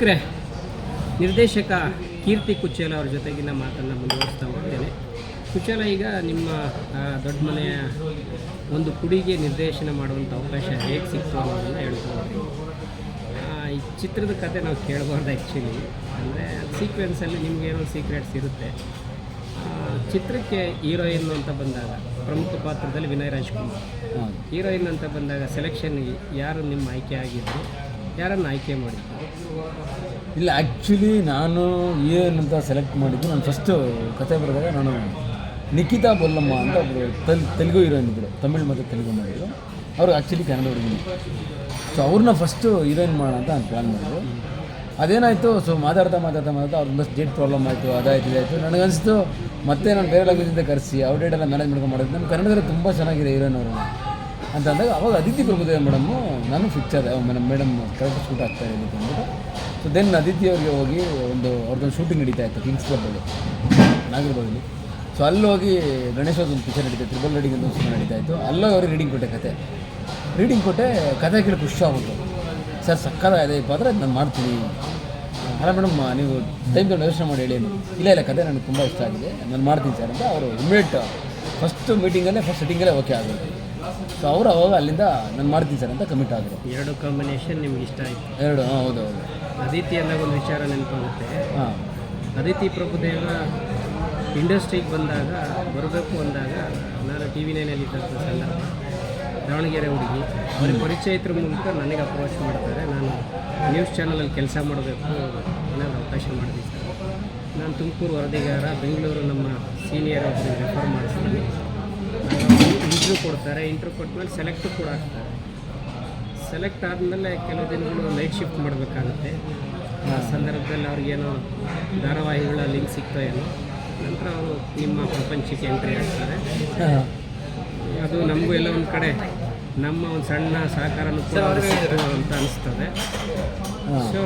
ವೀಕ್ಷಕರೇ, ನಿರ್ದೇಶಕ ಕೀರ್ತಿ ಕುಚೇಲ ಅವ್ರ ಜೊತೆಗಿನ ಮಾತನ್ನು ಮುಂದುವರಿಸ್ತಾ ಹೋಗ್ತೇನೆ. ಕುಚೇಲ ಈಗ ನಿಮ್ಮ ದೊಡ್ಡ ಮನೆಯ ಒಂದು ಕುಡಿಗೆ ನಿರ್ದೇಶನ ಮಾಡುವಂಥ ಅವಕಾಶ ಹೇಗೆ ಸಿಕ್ತು ಅನ್ನೋದನ್ನು ಹೇಳ್ಕೊಂಡು ಈ ಚಿತ್ರದ ಕತೆ ನಾವು ಕೇಳಬಾರ್ದು ಆ್ಯಕ್ಚುಲಿ ಅಂದರೆ ಸೀಕ್ವೆನ್ಸಲ್ಲಿ ನಿಮಗೇನೋ ಸೀಕ್ರೆಟ್ಸ್ ಇರುತ್ತೆ. ಚಿತ್ರಕ್ಕೆ ಹೀರೋಯಿನ್ ಅಂತ ಬಂದಾಗ, ಪ್ರಮುಖ ಪಾತ್ರದಲ್ಲಿ ವಿನಯ್ ರಾಜ್ಕುಮಾರ್. ಹೀರೋಯಿನ್ ಅಂತ ಬಂದಾಗ ಸೆಲೆಕ್ಷನ್ಗೆ ಯಾರು ನಿಮ್ಮ ಆಯ್ಕೆ ಆಗಿದ್ರು, ಯಾರನ್ನು ಆಯ್ಕೆ ಮಾಡಿದ್ರು? ಇಲ್ಲ ಆ್ಯಕ್ಚುಲಿ ನಾನು ಏನಂತ ಸೆಲೆಕ್ಟ್ ಮಾಡಿದ್ದು, ನಾನು ಫಸ್ಟು ಕತೆ ಬರೆದಾಗ ನಾನು ನಿಖಿತಾ ಬೊಲ್ಲಮ್ಮ ಅಂತ ಒಬ್ಬರು ತೆಲ್, ತೆಲುಗು ಹೀರೋಯಿನ್ ಇದ್ದರು ತಮಿಳು ಮತ್ತು ತೆಲುಗು ಮಾಡಿದ್ರು. ಅವರು ಆ್ಯಕ್ಚುಲಿ ಕನ್ನಡ ಹುಡುಗಿ ಸೊ ಅವ್ರನ್ನ ಫಸ್ಟು ಹೀರೋಯಿನ್ ಮಾಡೋಣ ಅಂತ ನಾನು ಪ್ಲ್ಯಾನ್ ಮಾಡಿದ್ರು ಅದೇನಾಯಿತು ಸೊ ಮಾತಾಡ್ತಾ ಮಾತಾಡ್ತಾ ಮಾತಾಡ್ತಾ ಅವ್ರ ಬಸ್ ಡೇಟ್ ಪ್ರಾಬ್ಲಮ್ ಆಯಿತು, ಅದಾಯ್ತು, ಇದಾಯಿತು. ನನಗನ್ನಿಸ್ತು ಮತ್ತೆ ನಾನು ಬೇರೆ ಲ್ಯಾಂಗ್ವೇಜಿಂದ ಕರೆಸಿ ಅವ್ರ ಡೇಟೆಲ್ಲ ಮ್ಯಾನೇಜ್ ಮಾಡ್ಕೊಂಡು ನಮ್ಮ ಕನ್ನಡದಲ್ಲಿ ತುಂಬ ಚೆನ್ನಾಗಿದೆ ಹೀರೋಯಿನ್ ಅವರು ಅಂತ ಅಂದಾಗ ಅವಾಗ ಅದಿತಿ ಪ್ರಭುದೇವ ಮೇಡಮ್ಮು ನಾನು ಫಿಕ್ಸ್ ಆದೆ. ಮೇಡಮ್ ಮೇಡಮ್ ಕರೆಕ್ಟ್ ಶೂಟ್ ಆಗ್ತಾ ಇದೆ ಅಂದ್ಬಿಟ್ಟು. ಸೊ ದೆನ್ ಅದಿತಿ ಅವ್ರಿಗೆ ಹೋಗಿ ಒಂದು ಅವ್ರದ್ದೊಂದು ಶೂಟಿಂಗ್ ನಡೀತಾ ಇತ್ತು ಕಿಂಗ್ಸ್ ಕ್ಲಬ್ಬಲ್ಲಿ ನಾಗರಬಾಗಲ್ಲಿ ಸೊ ಅಲ್ಲಿ ಹೋಗಿ ಗಣೇಶೋದ್ ಒಂದು ಪಿಕ್ಚರ್ ನಡೀತಾ ತ್ರಿಬಲ್ ರೈಡಿಂಗ್ ಒಂದು ಸಿನಿಮಾ ನಡೀತಾ ಇತ್ತು. ಅಲ್ಲೋ ಅವ್ರಿಗೆ ರೀಡಿಂಗ್ ಕೊಟ್ಟೆ ಕತೆ. ರೀಡಿಂಗ್ ಕೊಟ್ಟೆ ಕತೆ ಕೇಳಿ ಖುಷಿ ಆಗ್ಬಿಟ್ಟು ಸರ್ ಸಕ್ಕತ್ತಾಗಿದೆ ಇಪ್ಪ ಪಾತ್ರ ನಾನು ಮಾಡ್ತೀನಿ. ಅಲ್ಲ ಮೇಡಮ್ ನೀವು ಟೈಮ್ ತೊಗೊಂಡು ಯೋಚನೆ ಮಾಡಿ ಹೇಳಿ ಅಂದ್ರು. ಇಲ್ಲ ಇಲ್ಲ, ಕತೆ ನನಗೆ ತುಂಬ ಇಷ್ಟ ಆಗಿದೆ. ನಾನು ಮಾಡ್ತೀನಿ ಸರ್ ಅಂತ. ಅವರು ಇಮಿಡಿಯೇಟ್ ಫಸ್ಟ್ ಮೀಟಿಂಗಲ್ಲೇ ಫಸ್ಟ್ ಸೆಟ್ಟಿಂಗಲ್ಲೇ ಓಕೆ ಆಗೋದು ಸೊ ಅವರು ಅವಾಗ ಅಲ್ಲಿಂದ ನಾನು ಮಾಡ್ತೀನಿ ಸರ್ ಅಂತ ಕಮಿಟ್ ಆದರು. ಎರಡು ಕಾಂಬಿನೇಷನ್ ನಿಮ್ಗೆ ಇಷ್ಟ ಆಯಿತು. ಎರಡು ಹಾಂ ಹೌದು ಹೌದು. ಅದಿತಿ ಅನ್ನೋ ಒಂದು ವಿಚಾರ ನೆನಪಾಗುತ್ತೆ. ಹಾಂ. ಅದಿತಿ ಪ್ರಭುದೇವ ಇಂಡಸ್ಟ್ರಿಗೆ ಬಂದಾಗ ಬರಬೇಕು ಅಂದಾಗ ನಾನು ಟಿ ವಿ ನೈನಲ್ಲಿ ಇದ್ದಂಥ ಸಂದರ್ಭ ದಾವಣಗೆರೆ ಹುಡುಗಿ. ಅವ್ರಿಗೆ ಇದ್ರ ಮೂಲಕ ನನಗೆ ಅಪ್ರೋಚ್ ಮಾಡ್ತಾರೆ. ನಾನು ನ್ಯೂಸ್ ಚಾನಲಲ್ಲಿ ಕೆಲಸ ಮಾಡಬೇಕು ಅನ್ನೋದು ಅವಕಾಶ ಮಾಡಿದ್ದೆ ಸರ್. ನಾನು ತುಮಕೂರು ವರದಿಗಾರ ಬೆಂಗಳೂರು ನಮ್ಮ ಸೀನಿಯರ್ ಅವರಿಗೆ ರೆಫರ್ ಮಾಡಿಸ್ತೀನಿ ಇಂಟ್ರ್ಯೂ ಕೊಡ್ತಾರೆ ಇಂಟ್ರ್ಯೂ ಕೊಟ್ಮೇಲೆ ಸೆಲೆಕ್ಟ್ ಕೂಡ ಆಗ್ತಾರೆ ಸೆಲೆಕ್ಟ್ ಆದಮೇಲೆ ಕೆಲವು ದಿನಗಳು ನೈಟ್ ಶಿಫ್ಟ್ ಮಾಡಬೇಕಾಗುತ್ತೆ. ಆ ಸಂದರ್ಭದಲ್ಲಿ ಅವ್ರಿಗೇನೋ ಧಾರಾವಾಹಿಗಳ ಲಿಂಕ್ ಸಿಗ್ತಾ ನಂತರ ಅವರು ನಿಮ್ಮ ಪ್ರಪಂಚಕ್ಕೆ ಎಂಟ್ರಿ ಆಗ್ತಾರೆ ಅದು ನಮಗೂ ಎಲ್ಲ ಒಂದು ಕಡೆ ನಮ್ಮ ಒಂದು ಸಣ್ಣ ಸಹಕಾರನೂ ಕೂಡ ಅಂತ ಅನಿಸ್ತದೆ. ಸೊ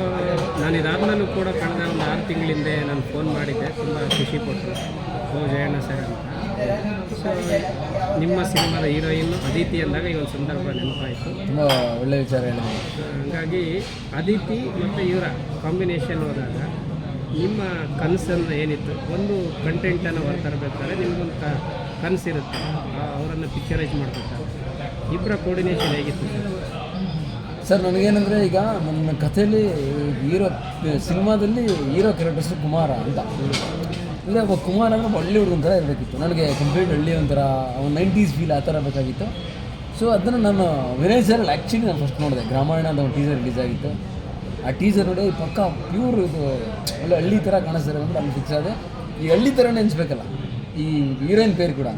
ನಾನು ಇದಾದ್ಮೇಲೂ ಕೂಡ ಕಳೆದ ಒಂದು ಆರು ತಿಂಗಳ ಹಿಂದೆ ನಾನು ಫೋನ್ ಮಾಡಿದ್ದೆ. ತುಂಬ ಖುಷಿ ಕೊಟ್ಟರು ಓ, ಜಯಣ್ಣ ಸರ್ ಅಂತ. ಸೊ ನಿಮ್ಮ ಸಿನಿಮಾದ ಹೀರೋಯಿನ್ ಅದಿತಿ ಅಂದಾಗ ಈ ಒಂದು ಸಂದರ್ಭ ನೆನಪಾಯಿತು. ತುಂಬ ಒಳ್ಳೆಯ ವಿಚಾರ ಹೇಳಿದೆ ಹಾಗಾಗಿ ಅದಿತಿ ಮತ್ತು ಇವರ ಕಾಂಬಿನೇಷನ್ ಹೋದಾಗ ನಿಮ್ಮ ಕನಸನ್ನು ಏನಿತ್ತು? ಒಂದು ಕಂಟೆಂಟನ್ನು ಹೊರತರಬೇಕಾದ್ರೆ ನಿಮ್ಗೊಂದು ಕನಸಿರುತ್ತೆ. ಅವರನ್ನು ಪಿಕ್ಚರೈಸ್ ಮಾಡಬೇಕಾದ್ರೆ. ಇಬ್ಬರ ಕೋರ್ಡಿನೇಷನ್ ಹೇಗಿತ್ತು ಸರ್? ಸರ್ ನನಗೇನಂದರೆ ಈಗ ನನ್ನ ಕಥೆಯಲ್ಲಿ ಹೀರೋ ಸಿನಿಮಾದಲ್ಲಿ ಹೀರೋ ಕ್ಯಾರೆಕ್ಟರ್ಸ್ ಕುಮಾರ ಅಂತ. ಅಂದರೆ ಒಬ್ಬ ಕುಮಾರ್ ಅಂದರೆ ಹಳ್ಳಿ ಹುಡುಗನ ಥರ ಇರಬೇಕಿತ್ತು. ನನಗೆ ಕಂಪ್ಲೀಟ್ ಹಳ್ಳಿ ಒಂಥರ ಒಂದು ನೈಂಟೀಸ್ ಫೀಲ್ ಆ ಥರ ಬೇಕಾಗಿತ್ತು. ಸೊ ಅದನ್ನು ನಾನು ವಿನಯ್ ಸರಲ್ಲಿ ಆ್ಯಕ್ಚುಲಿ ನಾನು ಫಸ್ಟ್ ನೋಡಿದೆ. ಗ್ರಾಮಾಯಣ ಅಂತ ಒಂದು ಟೀಸರ್ ರಿಲೀಸ್ ಆಗಿತ್ತು. ಆ ಟೀಸರ್ ನೋಡಿ, ಪಕ್ಕ ಪ್ಯೂರ್ ಇದು, ಒಳ್ಳೆ ಹಳ್ಳಿ ಥರ ಕಾಣಿಸ್ತಾರೆ ಅಂದರೆ ಅಲ್ಲಿ ಫಿಕ್ಸ್ ಆದರೆ ಈ ಹಳ್ಳಿ ಥರನೇ ಅನಿಸ್ಬೇಕಲ್ಲ ಈ ಹೀರೋಯಿನ್ ಪೇರು ಕೂಡ.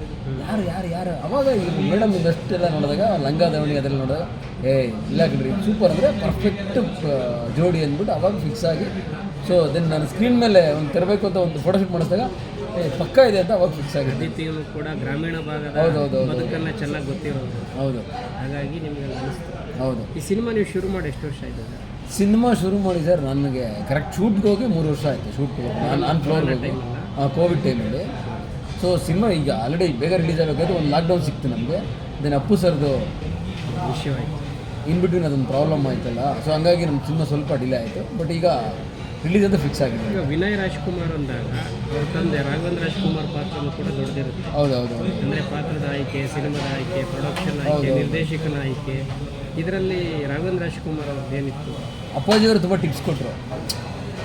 ಯಾರು ಯಾರು ಯಾರು? ಅವಾಗ ಮೇಡಮ್ ಇದಷ್ಟೆಲ್ಲ ನೋಡಿದಾಗ ಲಂಗ ದಾವಣಿ ಅದೆಲ್ಲ ನೋಡಿದಾಗ ಏ ಇಲ್ಲ ಕಣ್ರಿ ಸೂಪರ್ ಅಂದರೆ ಪರ್ಫೆಕ್ಟ್ ಜೋಡಿ ಅಂದ್ಬಿಟ್ಟು ಅವಾಗ ಫಿಕ್ಸ್ ಆಗಿ ಸೊ ದೆನ್ ನಾನು ಸ್ಕ್ರೀನ್ ಮೇಲೆ ಒಂದು ತರಬೇಕು ಅಂತ ಒಂದು ಫೋಟೋಶೂಟ್ ಮಾಡಿಸಿದಾಗ ಏ ಪಕ್ಕ ಇದೆ ಅಂತ ಅವಾಗ ಫಿಕ್ಸ್ ಆಗಿದೆ. ಅದಿತಿಯು ಕೂಡ ಗ್ರಾಮೀಣ ಭಾಗದ ಹೌದು, ಹೌದು, ಹೌದು. ಬದುಕನ್ನು ಚೆನ್ನಾಗಿ ಗೊತ್ತಿರೋದು. ಹೌದು. ಹಾಗಾಗಿ ನಿಮಗೆ ಅನಿಸ್ತು. ಹೌದು. ಈ ಸಿನಿಮಾ ನೀವು ಶುರು ಮಾಡಿ ಎಷ್ಟು ವರ್ಷ ಆಯಿತು ಸಿನಿಮಾ ಶುರು ಮಾಡಿ ಸರ್ ನನಗೆ ಕರೆಕ್ಟ್ ಶೂಟ್ಗೆ ಹೋಗಿ ಮೂರು ವರ್ಷ ಆಯಿತು. ಶೂಟ್ ನಾನು ಫ್ಲೋರ್ ಕೋವಿಡ್ ಟೈಮಲ್ಲಿ ಸೊ ಸಿನಿಮಾ ಈಗ ಆಲ್ರೆಡಿ ಬೇಗ ರಿಲೀಸ್ ಆಗಬೇಕಾದ್ರೆ ಒಂದು ಲಾಕ್ಡೌನ್ ಸಿಕ್ತು ನಮಗೆ. ದೆನ್ ಅಪ್ಪು ಸರ್ದು ವಿಷಯವಾಯಿತು ಇನ್ ಬಿಟ್ವೀನ್ ಅದೊಂದು ಪ್ರಾಬ್ಲಮ್ ಆಯ್ತಲ್ಲ. ಸೊ ಹಂಗಾಗಿ ನಮ್ಮ ಸಿನಿಮಾ ಸ್ವಲ್ಪ ಡಿಲೇ ಆಯಿತು. ಬಟ್ ಈಗ ರಿಲೀಸ್ ಅಂತ ಫಿಕ್ಸ್ ಆಗಿದೆ. ಈಗ ವಿನಯ್ ರಾಜ್ಕುಮಾರ್ ಅಂದಾಗ ಅವ್ರ ತಂದೆ ರಾಘವೇಂದ್ರ ರಾಜ್ಕುಮಾರ್ ಪಾತ್ರನೂ ಕೂಡ ದೊಡ್ಡದಿರುತ್ತೆ. ಹೌದು ಹೌದು ಹೌದು ಅಂದರೆ ಪಾತ್ರದ ಆಯ್ಕೆ ಸಿನಿಮಾದ ಆಯ್ಕೆ ಪ್ರೊಡಕ್ಷನ್ ಆಯ್ಕೆ ನಿರ್ದೇಶಕನ ಆಯ್ಕೆ ಇದರಲ್ಲಿ ರಾಘವೇಂದ್ರ ರಾಜ್ಕುಮಾರ್ ಅವ್ರದ್ದು ಏನಿತ್ತು? ಅಪ್ಪಾಜಿಯವರು ತುಂಬ ಟಿಪ್ಸ್ ಕೊಟ್ಟರು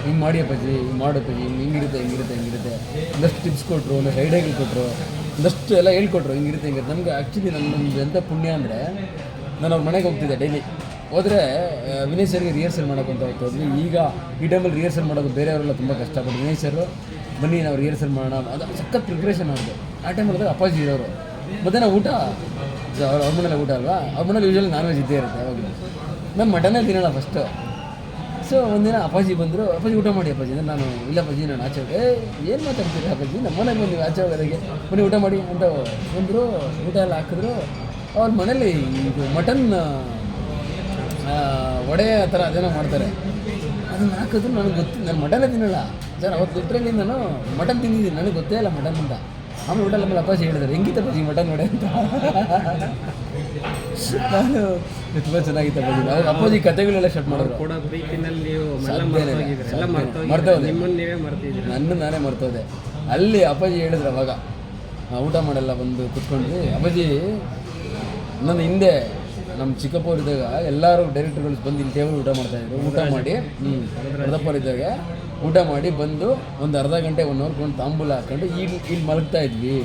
ಹಿಂಗೆ ಮಾಡಿ ಅಪ್ಪಾಜಿ, ಹಿಂಗೆ ಮಾಡು ಹಿಂಗೆ ಹಿಂಗಿರುತ್ತೆ ಹಿಂಗಿರುತ್ತೆ ಹಿಂಗಿರುತ್ತೆ. ಒಂದಷ್ಟು ಟಿಪ್ಸ್ ಕೊಟ್ಟರು ಒಂದಷ್ಟು ಐಡಿಯಾಗಳು ಕೊಟ್ಟರು ಒಂದಷ್ಟು ಎಲ್ಲ ಹೇಳ್ಕೊಟ್ರು, ಹಿಂಗಿರುತ್ತೆ ಹಿಂಗಿರುತ್ತೆ. ನಮಗೆ ಆ್ಯಕ್ಚುಲಿ ನಮ್ಮದು ಎಂಥ ಪುಣ್ಯ ಅಂದರೆ, ನಾನು ಅವ್ರ ಮನೆಗೆ ಹೋಗ್ತಿದ್ದೆ ಡೈಲಿ ಹೋದರೆ ವಿನಯ್ ಸರ್ಗೆ ರಿಹರ್ಸಲ್ ಮಾಡೋಕ್ಕಂತ ಹೋಗ್ತಾ ಹೋಗ್ತಿದ್ವಿ ಈಗ ಈ ಟೈಮಲ್ಲಿ ರಿಹರ್ಸಲ್ ಮಾಡೋದು ಬೇರೆಯವರೆಲ್ಲ ತುಂಬ ಕಷ್ಟಪಟ್ಟು ವಿನಯ್ ಸರ್ ಬನ್ನಿ, ನಾವು ರಿಹರ್ಸಲ್ ಮಾಡೋಣ. ಅದು ಸಖತ್ ಪ್ರಿಪ್ರೇಷನ್ ಮಾಡಿದೆ ಆ ಟೈಮಲ್ಲಿ ಅಪ್ಪಾಜಿ ಇರೋರು. ಮಧ್ಯಾಹ್ನ ಊಟ ಸೊ ಅವ್ರ ಮನೇಲಿ ಊಟ ಅಲ್ವಾ? ಅವ್ರ ಮನೇಲಿ ಯೂಶಲ್ ನಾನ್ ವೆಜ್ ಇದ್ದೇ ಇರುತ್ತೆ ಯಾವಾಗಲೂ. ನಾನು ಮಟನೇ ತಿನ್ನೋಣ ಫಸ್ಟು ಸೊ, ಒಂದಿನ ಅಪ್ಪಾಜಿ ಬಂದರು. ಅಪ್ಪಾಜಿ ಊಟ ಮಾಡಿ ಅಪ್ಪಾಜಿ, ಅಂದ್ರೆ ನಾನು, ಇಲ್ಲ ಅಪ್ಪಾಜಿ, ನಾನು ಆಚೆ ಹೋಗಿ ಏನು ಮಾತಾಡ್ತೀರಿ ಅಪ್ಪಾಜಿ? ನಮ್ಮ ಮನೆಗೆ ಬಂದಿವಿ, ಆಚೆ ಹೋಗೋದಕ್ಕೆ. ಬನ್ನಿ ಊಟ ಮಾಡಿ ಅಂತ ಬಂದರು, ಊಟ ಎಲ್ಲ ಹಾಕಿದ್ರು. ಅವ್ರ ಮನೇಲಿ ಇದು ಮಟನ್ ವಡೆ ಆ ಥರ ಅದೇನೋ ಮಾಡ್ತಾರೆ. ಅದನ್ನು ಹಾಕಿದ್ರು, ನನಗೆ ಗೊತ್ತಿಲ್ಲ. ನಾನು ಮಟನೇ ತಿನ್ನಲ್ಲ. ಸರ್ ಅವತ್ತು ಬಿಟ್ಟರೆ ನಾನು ಮಟನ್ ತಿಂದಿದ್ದೀನಿ. ನನಗೆ ಗೊತ್ತೇ ಇಲ್ಲ ಮಟನ್ ಅಂತ. ಆಮೇಲೆ ಊಟ ಆಮೇಲೆ ಅಪ್ಪಾಜಿ ಹೇಳಿದ್ರು. ಹೆಂಗಿತ್ತು ಅಪ್ಪಾಜಿ ಮಟನ್ ನೋಡಿ ಅಂತ. ನಾನು ತುಂಬ ಚೆನ್ನಾಗಿತ್ತು ಅಪ್ಪಾಜಿ ಅವ್ರು ಅಪ್ಪಾಜಿ ಕತೆಗಳೆಲ್ಲ ಶಟ್ ಮಾಡೋದು ಕೊಡೋ ಪ್ರೀತಿನಲ್ಲಿ ಮರ್ತೋದೆ. ನನ್ನ ನಾನೇ ಮರ್ತೋದೆ. ಅಲ್ಲಿ ಅಪ್ಪಾಜಿ ಹೇಳಿದ್ರು ಅವಾಗ. ಊಟ ಮಾಡಲ್ಲ ಬಂದು ಕುತ್ಕೊಂಡ್ವಿ. ಅಪ್ಪಾಜಿ ನನ್ನ ಹಿಂದೆ ನಮ್ಮ ಚಿಕ್ಕಪ್ಪವ್ರು ಇದ್ದಾಗ ಎಲ್ಲರೂ ಡೈರೆಕ್ಟರ್ಗಳು ಬಂದು ಇಲ್ಲಿ ಟೇಬಲ್ ಊಟ ಮಾಡ್ತಾಯಿದ್ರು ಊಟ ಮಾಡಿ ಹ್ಞೂ ಇದ್ದಾಗ ಊಟ ಮಾಡಿ ಬಂದು ಒಂದು ಅರ್ಧ ಗಂಟೆ ಒನ್ ಅವರ್ ಒಂದು ತಾಂಬೂಲ ಹಾಕ್ಕೊಂಡು ಇಲ್ಲಿ ಇಲ್ಲಿ ಮಲಗ್ತಾ ಇದ್ವಿ.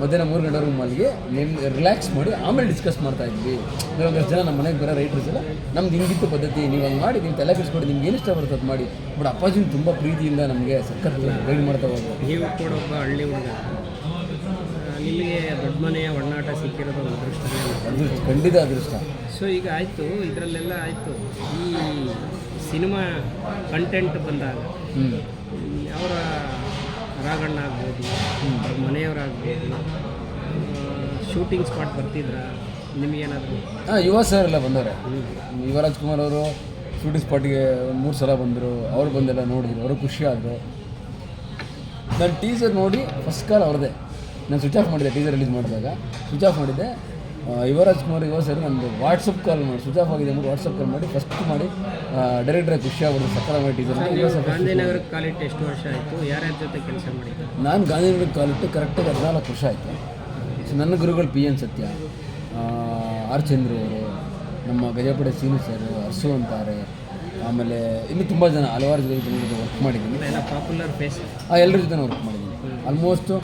ಮಧ್ಯಾಹ್ನ ಮೂರು ಗಂಟೆವರೆಗೂ ಮಲಗಿ ನಿಮ್ ರಿಲ್ಯಾಕ್ಸ್ ಮಾಡಿ ಆಮೇಲೆ ಡಿಸ್ಕಸ್ ಮಾಡ್ತಾ ಇದ್ವಿ. ನೀವು ಒಂದಷ್ಟು ಜನ ನಮ್ಮ ಮನೆಗೆ ಬರೋ ರೈಟರ್ಸ್ ಎಲ್ಲ ನಮ್ದು ಹಿಂಗಿತ್ತು ಪದ್ಧತಿ ನೀವು ಹಂಗೆ ಮಾಡಿ ನೀವು ತಲೆ ಕೆಡಿಸ್ಕೊಡಿ ನಿಮ್ಗೆ ಏನು ಇಷ್ಟ ಬರುತ್ತೆ ಅದು ಮಾಡಿ. ಬಟ್ ಅಪ್ಪಾಜಿನ ತುಂಬ ಪ್ರೀತಿಯಿಂದ ನಮಗೆ ಸರ್ಕಾರ ಗೈಡ್ ಮಾಡ್ತಾ ಹೋದ್ರು. ನೀವು ಕೂಡ ಒಬ್ಬ ಹಳ್ಳಿ ಹುಡುಗ. ನಿಮಗೆ ದೊಡ್ಡ ಮನೆಯ ಒಡನಾಟ ಸಿಕ್ಕಿರೋದು ಅದೃಷ್ಟ ಖಂಡಿತ ಅದೃಷ್ಟ. ಸೊ ಈಗ ಆಯಿತು ಇದರಲ್ಲೆಲ್ಲ ಆಯಿತು. ಈ ಸಿನಿಮಾ ಕಂಟೆಂಟ್ ಬಂದಾಗ ಹ್ಞೂ ಅವರ ರಾಗಣ್ಣ ಆಗ್ಬೋದು ಅವ್ರ ಮನೆಯವರಾಗ್ಬೋದು ಶೂಟಿಂಗ್ ಸ್ಪಾಟ್ ಬರ್ತಿದ್ರ? ನಿಮಗೇನಾದರೂ? ಹಾಂ ಯುವ ಸರ್ ಎಲ್ಲ ಬಂದವ್ರೆ ಯುವರಾಜ್ ಕುಮಾರ್ ಅವರು ಶೂಟಿಂಗ್ ಸ್ಪಾಟ್ಗೆ ಒಂದು ಮೂರು ಸಲ ಬಂದರು ಅವ್ರು ಬಂದೆಲ್ಲ ನೋಡಿದ್ರು ಅವರು ಖುಷಿ ಆದರು. ನಾನು ಟೀಸರ್ ನೋಡಿ ಫಸ್ಟ್ ಕಾಲ್ ಅವ್ರದ್ದೇ. ನಾನು ಸ್ವಿಚ್ ಆಫ್ ಮಾಡಿದೆ ಟೀಸರ್ ರಿಲೀಸ್ ಮಾಡಿದಾಗ. ಸ್ವಿಚ್ ಆಫ್ ಮಾಡಿದ್ದೆ ಯುವರಾಜ್ ಕುಮಾರ್ ಯುವ ಸರ್ ನಂದು ವಾಟ್ಸಪ್ ಕಾಲ್ ಮಾಡಿ ಸುಜಾಪ್ ಆಫ್ ಆಗಿದೆ ಅಂದ್ಬಿಟ್ಟು ವಾಟ್ಸಪ್ ಕಾಲ್ ಮಾಡಿ ಫಸ್ಟ್ ಮಾಡಿ ಡೈರೆಕ್ಟರ್ ಖುಷಿ ಅವರು ಸಕ್ಕರ ಮಾಡಿ ಗಾಂಧಿನಗರ ಕಾಲಿಟ್ಟು ಎಷ್ಟು ವರ್ಷ ಆಯಿತು? ಯಾರ್ಯಾರ ಜೊತೆ ಕೆಲಸ ಮಾಡಿದ್ರು ನಾನು ಗಾಂಧಿನಗರ ಕಾಲಿಟ್ಟು ಕರೆಕ್ಟಾಗಿ ಹದಿನಾಲ್ಕು ವರ್ಷ ಆಯಿತು. ಸೊ ನನ್ನ ಗುರುಗಳು P N Satya R Chandru ಅವರು ನಮ್ಮ ಗಜಪಡೆ ಸೀನು ಸರ್ ಹರ್ಸು ಅಂತಾರೆ ಆಮೇಲೆ ಇನ್ನೂ ತುಂಬ ಜನ ಹಲವಾರು ಜನ ವರ್ಕ್ ಮಾಡಿದ್ದೀನಿ. ಪಾಪ್ಯುಲರ್ ಫೇಸ್ ಆ ಎಲ್ಲರ ಜೊತೆ ವರ್ಕ್ ಮಾಡಿದ್ದೀನಿ. ಆಲ್ಮೋಸ್ಟು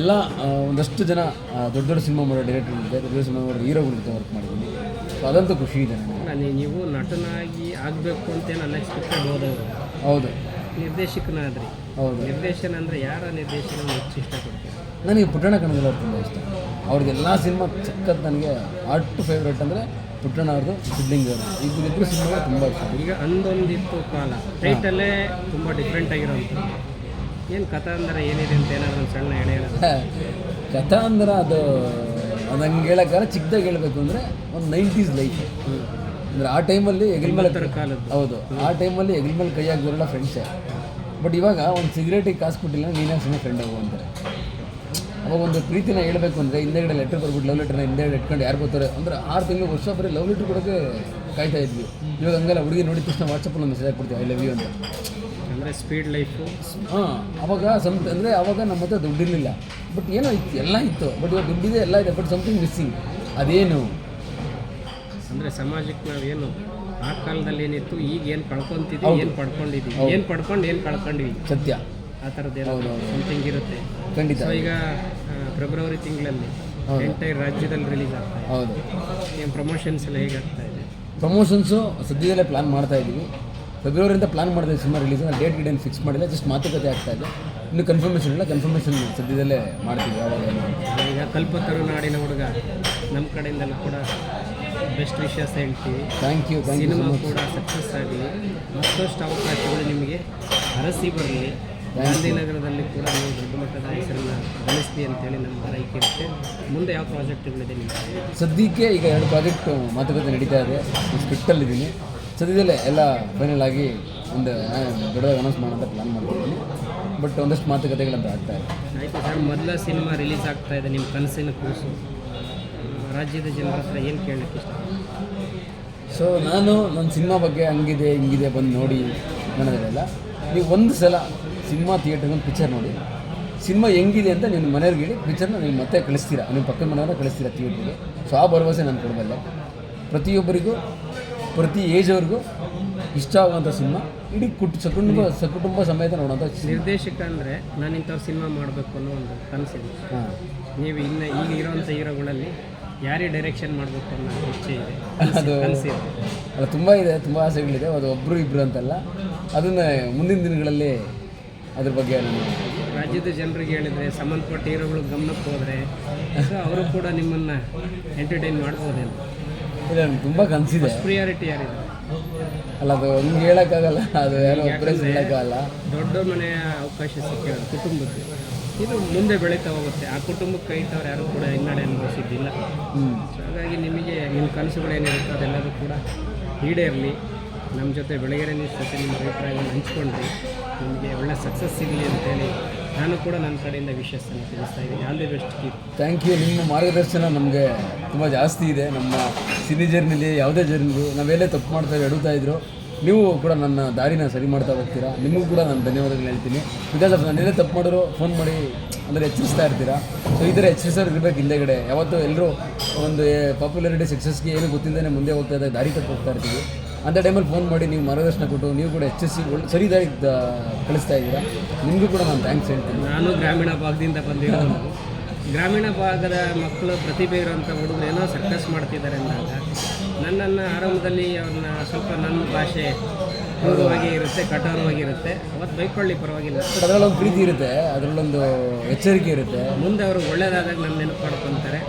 ಎಲ್ಲ ಒಂದಷ್ಟು ಜನ ದೊಡ್ಡ ದೊಡ್ಡ ಸಿನಿಮಾ ಮಾಡೋ ಡೈರೆಕ್ಟರ್ ಇದೆ ದೊಡ್ಡ ದೊಡ್ಡ ಸಿನಿಮಾ ಮಾಡೋ ಹೀರೋಗಳ ಜೊತೆ ವರ್ಕ್ ಮಾಡಿದ್ದೀನಿ. ಸೊ ಅದಂತೂ ಖುಷಿ ಇದೆ ನನಗೆ. ನೀವು ನಟನಾಗಿ ಆಗಬೇಕು ಅಂತ ಅಂತೇನು ಅನ್ಎಕ್ಸ್ಪೆಕ್ಟೆಡ್ ಹೋದವರು. ಹೌದು. ನಿರ್ದೇಶಕನಾದ್ರಿ. ಹೌದು. ನಿರ್ದೇಶನ ಅಂದರೆ ಯಾರ ನಿರ್ದೇಶನ ಹೆಚ್ಚು ಇಷ್ಟಪಡ್ತೀನಿ ನನಗೆ ಪುಟ್ಟಣ ಅವ್ರು ತುಂಬ ಇಷ್ಟ. ಅವ್ರದ್ದೆಲ್ಲ ಸಿನಿಮಾ ಸಖತ್ ನನಗೆ ಆರ್ಟ್ ಫೇವ್ರೇಟ್ ಅಂದರೆ ಪುಟ್ಟಣ ಅವ್ರದ್ದು ಅವರು. ಇಬ್ಬರಿಬ್ಬರು ಸಿನಿಮಾ ತುಂಬ ಇಷ್ಟ. ಈಗ ಅಂದೊಂದಿತ್ತು ಕಾಲ. ಟೈಟಲ್ಲೇ ತುಂಬ ಡಿಫ್ರೆಂಟ್ ಆಗಿರೋಂಥದ್ದು. ಏನು ಕಥಾ ಅಂದರೆ ಏನಿದೆ ಅಂತ ಏನಾದ್ರು ಒಂದು ಸಣ್ಣ ಹೇಳಿ ಹೇಳೋದು? ಕಥಾ ಅಂದ್ರೆ ಅದು ಅದಂಗೆ ಹಂಗೆ ಹೇಳೋಕ್ಕಾದ್ರೆ ಚಿಕ್ಕದಾಗಿ ಹೇಳಬೇಕು ಅಂದರೆ ಒಂದು ನೈಂಟೀಸ್ ಲೈಫ್. ಅಂದರೆ ಆ ಟೈಮಲ್ಲಿ ಹೆಗಲ್ ಮೇಲೆ ಹೌದು ಆ ಟೈಮಲ್ಲಿ ಹೆಗಲ್ ಮೇಲೆ ಕೈ ಹಾಕಿದ್ರೆಲ್ಲ ಫ್ರೆಂಡ್ಸೇ ಬಟ್ ಇವಾಗ ಒಂದು ಸಿಗರೇಟಿಗೆ ಕಾಸು ಕೊಟ್ಟಿಲ್ಲ ನೀನೇ ಸುಮ್ಮನೆ ಫ್ರೆಂಡ್ ಆಗು ಅಂತಾರೆ. ಅವಾಗ ಒಂದು ಪ್ರೀತಿನ ಹೇಳಬೇಕು ಅಂದರೆ ಹಿಂದೆಗಡೆ ಲೆಟರ್ ಬರ್ಬಿಟ್ಟು ಲವ್ ಲೆಟರ್ನ ಹಿಂದೆಗಡೆ ಇಟ್ಕೊಂಡು ಯಾರು ಬರ್ತಾರೆ ಅಂದರೆ ಆರು ತಿಂಗಳು ವರ್ಷ ಬರೀ ಲವ್ ಲೆಟ್ರ್ ಕೊಡೋಕ್ಕೆ ಕಾಯ್ತಾ ಇದ್ವಿ. ಇವಾಗ ಹಂಗಲ್ಲ ಹುಡುಗಿ ನೋಡಿದ ತಕ್ಷಣ ವಾಟ್ಸಪ್ಪಲ್ಲಿ ಮೆಸೇಜ್ ಹಾಕ್ಬಿಡ್ತೀವಿ ಐ ಲವ್ ಯು ಅಂತ. ಅಂದರೆ ಸ್ಪೀಡ್ ಲೈಫು ಹಾಂ ಅವಾಗ ಸಮ್ ಅಂದರೆ ಅವಾಗ ನಮ್ಮ ಹತ್ರ ದುಡ್ಡಿರಲಿಲ್ಲ. ಬಟ್ ಏನೋ ಇತ್ತು ಎಲ್ಲ ಇತ್ತು. ಬಟ್ ಇವಾಗ ದುಡ್ಡಿದೆ ಎಲ್ಲ ಇದೆ ಬಟ್ ಸಮಥಿಂಗ್ ಮಿಸ್ಸಿಂಗ್ ಅದೇನು? ಅಂದರೆ ಸಮಾಜಕ್ಕೆ ಏನು ಆ ಕಾಲದಲ್ಲಿ ಏನಿತ್ತು ಈಗ ಏನು ಕಳ್ಕೊಂತಿದ್ವಿ ಏನು ಪಡ್ಕೊಂಡಿದ್ವಿ. ಏನು ಪಡ್ಕೊಂಡು ಏನು ಕಳ್ಕೊಂಡ್ವಿ. ಸತ್ಯ. ಆ ಥರದ್ದು ಹೌದು. ಸಮಥಿಂಗ್ ಇರುತ್ತೆ. ಖಂಡಿತ. ಈಗ ಫೆಬ್ರವರಿ ತಿಂಗಳಲ್ಲಿ. ಎಂಟೈರ್ ರಾಜ್ಯದಲ್ಲಿ ರಿಲೀಸ್ ಆಗ್ತಾ ಹೌದು. ಏನು ಪ್ರಮೋಷನ್ಸ್ ಎಲ್ಲ ಹೇಗಾಗ್ತಾ ಇದೆ? ಪ್ರಮೋಷನ್ಸು ಸದ್ಯದಲ್ಲೇ ಪ್ಲಾನ್ ಮಾಡ್ತಾ ಇದ್ದೀವಿ ಫೆಬ್ರವರಿಯಿಂದ ಪ್ಲಾನ್ ಮಾಡಿದೆ ಸಿನಿಮಾ ರಿಲೀಸ್ ಡೇಟ್ ಗಿಡೇನು ಫಿಕ್ಸ್ ಮಾಡಿಲ್ಲ ಜಸ್ಟ್ ಮಾತುಕತೆ ಆಗ್ತಾ ಇದೆ. ಇನ್ನು ಕನ್ಫರ್ಮೇಷನ್ ಇಲ್ಲ ಕನ್ಫರ್ಮೇಷನ್ ಸದ್ಯದಲ್ಲೇ ಮಾಡ್ತೀವಿ ಯಾವಾಗ ಈಗ ಅಂತ. ಈಗ ಕಲ್ಪತರುನಾಡಿನ ಹುಡುಗ ನಮ್ಮ ಕಡೆಯಿಂದಲೂ ಕೂಡ ಬೆಸ್ಟ್ ವಿಷಯಸ್ ಹೇಳ್ತೀವಿ ಥ್ಯಾಂಕ್ ಯು ಥ್ಯಾಂಕ್ ಸಿನಿಮಾ ಕೂಡ ಸಕ್ಸಸ್ ಆಗಲಿ ಮತ್ತಷ್ಟು ಅವಕಾಶಗಳು ನಿಮಗೆ ಅರಸಿ ಬರಲಿ. ಗಾಂಧಿನಗರದಲ್ಲಿ ಕೂಡ ನೀವು ದೊಡ್ಡ ಮಟ್ಟದ ಹೆಸರನ್ನು ಗಳಿಸ್ತಿ ಅಂತೇಳಿ ನಮ್ಮ ಆರೈಕೆ ಇರುತ್ತೆ. ಮುಂದೆ ಯಾವ ಪ್ರಾಜೆಕ್ಟ್ಗಳಿದೆ ನಿಮಗೆ? ಸದ್ಯಕ್ಕೆ ಈಗ ಎರಡು ಪ್ರಾಜೆಕ್ಟ್ ಮಾತುಕತೆ ನಡೀತಾ ಇದೆ. ಸ್ಕ್ರಿಪ್ಟಲ್ಲಿದ್ದೀನಿ ಸದ್ಯದಲ್ಲೇ ಎಲ್ಲ ಫೈನಲ್ ಆಗಿ ಒಂದು ದೊಡ್ಡದಾಗಿ ಅನೌನ್ಸ್ ಮಾಡೋಂಥ ಪ್ಲಾನ್ ಮಾಡ್ತಿದ್ದೀನಿ. ಬಟ್ ಒಂದಷ್ಟು ಮಾತುಕತೆಗಳಂತ ಆಗ್ತಾ ಇದೆ. ಆಯಿತು ಸರ್ ಮೊದಲ ಸಿನಿಮಾ ರಿಲೀಸ್ ಆಗ್ತಾ ಇದೆ ನಿಮ್ಮ ಕನಸಿನ ಕೂಸು. ರಾಜ್ಯದ ಜನರ ಹತ್ರ ಏನು ಕೇಳಲಿಕ್ಕೆ ಇಷ್ಟ? ಸೊ ನಾನು ನನ್ನ ಸಿನಿಮಾ ಬಗ್ಗೆ ಹಂಗಿದೆ ಹಿಂಗಿದೆ ಬಂದು ನೋಡಿ ಅನ್ನೋದಲ್ಲ ನೀವು ಒಂದು ಸಲ ಸಿನಿಮಾ ಥಿಯೇಟರ್ಗೆ ಒಂದು ಪಿಕ್ಚರ್ ನೋಡಿ. ಸಿನಿಮಾ ಹೆಂಗಿದೆ ಅಂತ ನಿಮ್ಮ ಮನೆಯವ್ರಿಗೆ ಹೇಳಿ ಪಿಕ್ಚರ್ನ ನೀವು ಮತ್ತೆ ಕಳಿಸ್ತೀರಾ ನಿಮ್ಮ ಪಕ್ಕದ ಮನೆಯವ್ರನ್ನ ಕಳಿಸ್ತೀರಾ ಥಿಯೇಟ್ರಿಗೆ ಸೊ ಆ ಭರವಸೆ ನಾನು ಕೊಡಬಲ್ಲೆ ಪ್ರತಿಯೊಬ್ಬರಿಗೂ ಪ್ರತಿ ಏಜ್ವರೆಗೂ ಇಷ್ಟ ಆಗುವಂಥ ಸಿನಿಮಾ. ಇಡೀ ಕುಟ್ ಸಕುಟುಂಬ ಸಕುಟುಂಬ ಸಮೇತ ನೋಡೋಂಥ ನಿರ್ದೇಶಕ ಅಂದರೆ ನಾನು ಇಂಥವ್ರು ಸಿನಿಮಾ ಮಾಡಬೇಕು ಅನ್ನೋ ಒಂದು ಕನಸಿದೆ. ಹಾಂ. ನೀವು ಇನ್ನು ಈಗ ಇರೋವಂಥ ಹೀರೋಗಳಲ್ಲಿ ಯಾರೇ ಡೈರೆಕ್ಷನ್ ಮಾಡಬೇಕು ಅನ್ನೋ ಇಚ್ಛೆ ಇದೆ? ಅದು ಅಲ್ಲ ತುಂಬ ಇದೆ ತುಂಬ ಆಸೆಗಳಿದೆ. ಅದು ಒಬ್ಬರು ಇಬ್ಬರು ಅಂತಲ್ಲ. ಅದನ್ನು ಮುಂದಿನ ದಿನಗಳಲ್ಲಿ ಅದ್ರ ಬಗ್ಗೆ ನಾನು ರಾಜ್ಯದ ಜನರಿಗೆ ಹೇಳಿದರೆ ಸಂಬಂಧಪಟ್ಟ ಹೀರೋಗಳು ಗಮನಕ್ಕೆ ಹೋದರೆ ಅವರು ಕೂಡ ನಿಮ್ಮನ್ನು ಎಂಟರ್ಟೈನ್ ಮಾಡ್ಬೋದೇನು. ಇಲ್ಲ ನನಗೆ ತುಂಬ ಕನಸಿದೆ. ಪ್ರಿಯಾರಿಟಿ ಯಾರಿದೆ? ಅಲ್ಲ ಅದು ನಿಮ್ಗೆ ಹೇಳೋಕ್ಕಾಗಲ್ಲ ಅದು ಯಾರೋ ಒಬ್ಬರೇ ಹೇಳೋಕ್ಕಾಗಲ್ಲ. ದೊಡ್ಡ ಮನೆಯ ಅವಕಾಶ ಸಿಕ್ಕಿರೋದು ಕುಟುಂಬಕ್ಕೆ. ಇದು ಮುಂದೆ ಬೆಳೀತಾ ಹೋಗುತ್ತೆ. ಆ ಕುಟುಂಬಕ್ಕೆ ಕೈತವ್ರು ಯಾರು ಕೂಡ ಹಿನ್ನಡೆ ಅನುಭವಿಸಿದ್ದಿಲ್ಲ. ಹ್ಞೂ ಸೊ ಹಾಗಾಗಿ ನಿಮಗೆ ನಿಮ್ಮ ಕನಸುಗಳೇನಿರುತ್ತೆ ಅದೆಲ್ಲದೂ ಕೂಡ ಈಡೇರಲಿ. ನಮ್ಮ ಜೊತೆ ಬೆಳಗೆರೆ ನ್ಯೂಸ್ ಜೊತೆ ನಿಮ್ಮ ಅಭಿಪ್ರಾಯವನ್ನು ಹಂಚ್ಕೊಂಡ್ರಿ. ನಿಮಗೆ ಒಳ್ಳೆ ಸಕ್ಸಸ್ ಸಿಗಲಿ ಅಂತೇಳಿ ನಾನು ಕೂಡ ನನ್ನ ಕಡೆಯಿಂದ ವಿಶಸ್ಸನ್ನು ತಿಳಿಸ್ತಾ ಇದ್ದೀನಿ. All the best thank you ನಿಮ್ಮ ಮಾರ್ಗದರ್ಶನ ನಮಗೆ ತುಂಬ ಜಾಸ್ತಿ ಇದೆ. ನಮ್ಮ ಸಿನಿ ಜರ್ನಿಲಿ ಯಾವುದೇ ಜರ್ನಿಲಿ ನಾವೆಲ್ಲೇ ತಪ್ಪು ಮಾಡ್ತಾ ಎಡುತ್ತಾ ಇದ್ರು, ನೀವು ಕೂಡ ನನ್ನ ದಾರಿನ ಸರಿ ಮಾಡ್ತಾ ಹೋಗ್ತೀರಾ? ನಿಮಗೂ ಕೂಡ ನಾನು ಧನ್ಯವಾದಗಳು ಹೇಳ್ತೀನಿ. ಬಿಕಾಸ್ ಆಫ್ ನಾನೆಲ್ಲೇ ತಪ್ಪು ಮಾಡಿದ್ರು ಫೋನ್ ಮಾಡಿ ಅಂದರೆ ಎಚ್ಚರಿಸ್ತಾ ಇರ್ತೀರಾ? ಸೊ ಈ ಥರ ಎಚ್ಚರಿಸೋರು ಇರಬೇಕು ಹಿಂದೆಗಡೆ ಯಾವತ್ತೂ ಎಲ್ಲರೂ ಒಂದು ಪಾಪ್ಯುಲಾರಿಟಿ ಸಕ್ಸಸ್ಗೆ ಏನು ಗೊತ್ತಿಲ್ಲದೇ ಮುಂದೆ ಹೋಗ್ತಾ ಇದ್ದಾಗ ದಾರಿ ತಪ್ಪು ಹೋಗ್ತಾ ಇರ್ತೀವಿ. ಅಂಥ ಟೈಮಲ್ಲಿ ಫೋನ್ ಮಾಡಿ ನೀವು ಮಾರ್ಗದರ್ಶನ ಕೊಟ್ಟು ನೀವು ಕೂಡ ಎಚ್ ಎಸ್ ಸಿ ಕಳಿಸ್ತಾ ಇದ್ದೀರಾ? ನಿಮಗೂ ಕೂಡ ನಾನು ಥ್ಯಾಂಕ್ಸ್ ಹೇಳ್ತೀನಿ. ನಾನು ಗ್ರಾಮೀಣ ಭಾಗದಿಂದ ಬಂದಿರೋದು. ಗ್ರಾಮೀಣ ಭಾಗದ ಮಕ್ಕಳು ಪ್ರತಿಭೆ ಇರುವಂಥ ಹುಡುಗರು ಏನೋ ಸರ್ಕಸ್ ಮಾಡ್ತಿದ್ದಾರೆ ಅಂದಾಗ ನನ್ನನ್ನು ಆರಂಭದಲ್ಲಿ ಅವ್ರನ್ನ ಸ್ವಲ್ಪ ನನ್ನ ಭಾಷೆ ಕ್ರೂರವಾಗಿ ಇರುತ್ತೆ ಕಠೋರವಾಗಿ ಇರುತ್ತೆ. ಅವತ್ತು ಬೈಕೊಳ್ಳಿ ಪರವಾಗಿಲ್ಲ. ಅದರಲ್ಲೊಂದು ಪ್ರೀತಿ ಇರುತ್ತೆ ಅದರಲ್ಲೊಂದು ಎಚ್ಚರಿಕೆ ಇರುತ್ತೆ. ಮುಂದೆ ಅವರು ಒಳ್ಳೆಯದಾದಾಗ ನನ್ನ ನೆನಪು ಮಾಡ್ಕೊತಾರೆ.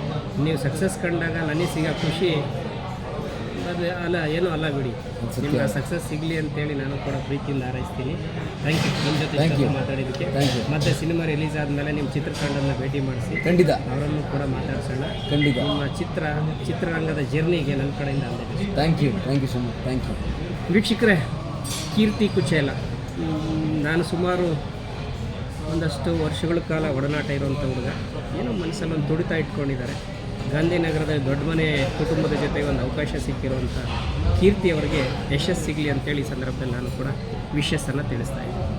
ನೀವು ಸಕ್ಸಸ್ ಕಂಡಾಗ ನನಗೆ ಸಿಗೋ ಖುಷಿ ಅದು ಅಲ್ಲ ಏನೂ ಅಲ್ಲ ಬಿಡಿ. ನಿಮ್ಗೆ ಸಕ್ಸಸ್ ಸಿಗಲಿ ಅಂತೇಳಿ ನಾನು ಕೂಡ ಪ್ರೀತಿಯಿಂದ ಹಾರೈಸ್ತೀನಿ. ಥ್ಯಾಂಕ್ ಯು ನಿಮ್ಮ ಜೊತೆ ಇಷ್ಟೊತ್ತು ಮಾತಾಡಿದ್ದಕ್ಕೆ. ಮತ್ತೆ ಸಿನಿಮಾ ರಿಲೀಸ್ ಆದಮೇಲೆ ನಿಮ್ಮ ಚಿತ್ರತಂಡನ ಭೇಟಿ ಮಾಡಿಸಿ. ಖಂಡಿತ. ಅವರನ್ನು ಕೂಡ ಮಾತಾಡ್ಸೋಣ. ಖಂಡಿತ. ನಿಮ್ಮ ಚಿತ್ರ ಚಿತ್ರರಂಗದ ಜರ್ನಿಗೆ ನನ್ನ ಕಡೆಯಿಂದ thank you thank you so much thank you ವೀಕ್ಷಕರೇ ಕೀರ್ತಿ ಕುಚೇಲ. ನಾನು ಸುಮಾರು ಒಂದಷ್ಟು ವರ್ಷಗಳ ಕಾಲ ಒಡನಾಟ ಇರುವಂಥ ಹುಡುಗ. ಏನೋ ಮನಸ್ಸಲ್ಲಿ ಒಂದು ತುಡಿತ ಇಟ್ಕೊಂಡಿದ್ದಾರೆ. ಗಾಂಧಿನಗರದ ದೊಡ್ಡ ಮನೆ ಕುಟುಂಬದ ಜೊತೆ ಒಂದು ಅವಕಾಶ ಸಿಕ್ಕಿರುವಂಥ ಕೀರ್ತಿ ಅವರಿಗೆ ಯಶಸ್ಸು ಸಿಗಲಿ ಅಂತೇಳಿ ಈ ಸಂದರ್ಭದಲ್ಲಿ ನಾನು ಕೂಡ ವಿಶಸ್ಸನ್ನು ತಿಳಿಸ್ತಾ ಇದ್ದೀನಿ.